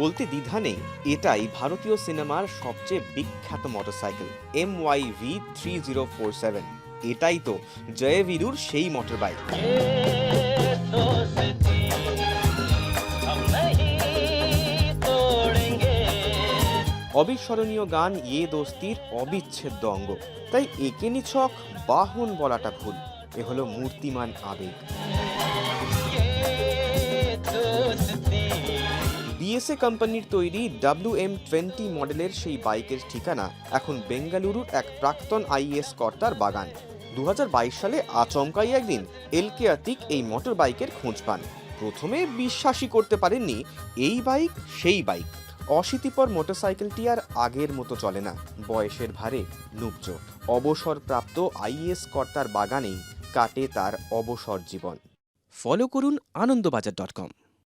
বলতে দ্বিধা নেই, এটাই ভারতীয় সিনেমার সবচেয়ে বিখ্যাত motorcycle M Y V three zero four seven. এটাই তো জয়বীরুর সেই মোটর বাইক অবিস্মরণীয় গান ইয়ে দোস্তির অবিচ্ছেদ্য অঙ্গ। তাই একে নিছক বাহন বলাটা ভুল। এ হলো মূর্তিমান আবেগ। বিএসএ কোম্পানির তৈরি ডাব্লিউ এম টোয়েন্টি মডেলের সেই বাইকের ঠিকানা এখন বেঙ্গালুরুর এক প্রাক্তন আইএস কর্তার বাগান। দু হাজার বাইশ সালে আচমকাই একদিন এলকে আতিক এই মোটর বাইকের খোঁজ পান। প্রথমে বিশ্বাসই করতে পারেননি, এই বাইক সেই বাইক। অশীতিপর মোটরসাইকেলটি আর আগের মতো চলে না, বয়সের ভারে নুবজ অবসরপ্রাপ্ত আইএস কর্তার বাগানেই কাটে তার অবসর জীবন। ফলো করুন আনন্দবাজার ডট কম।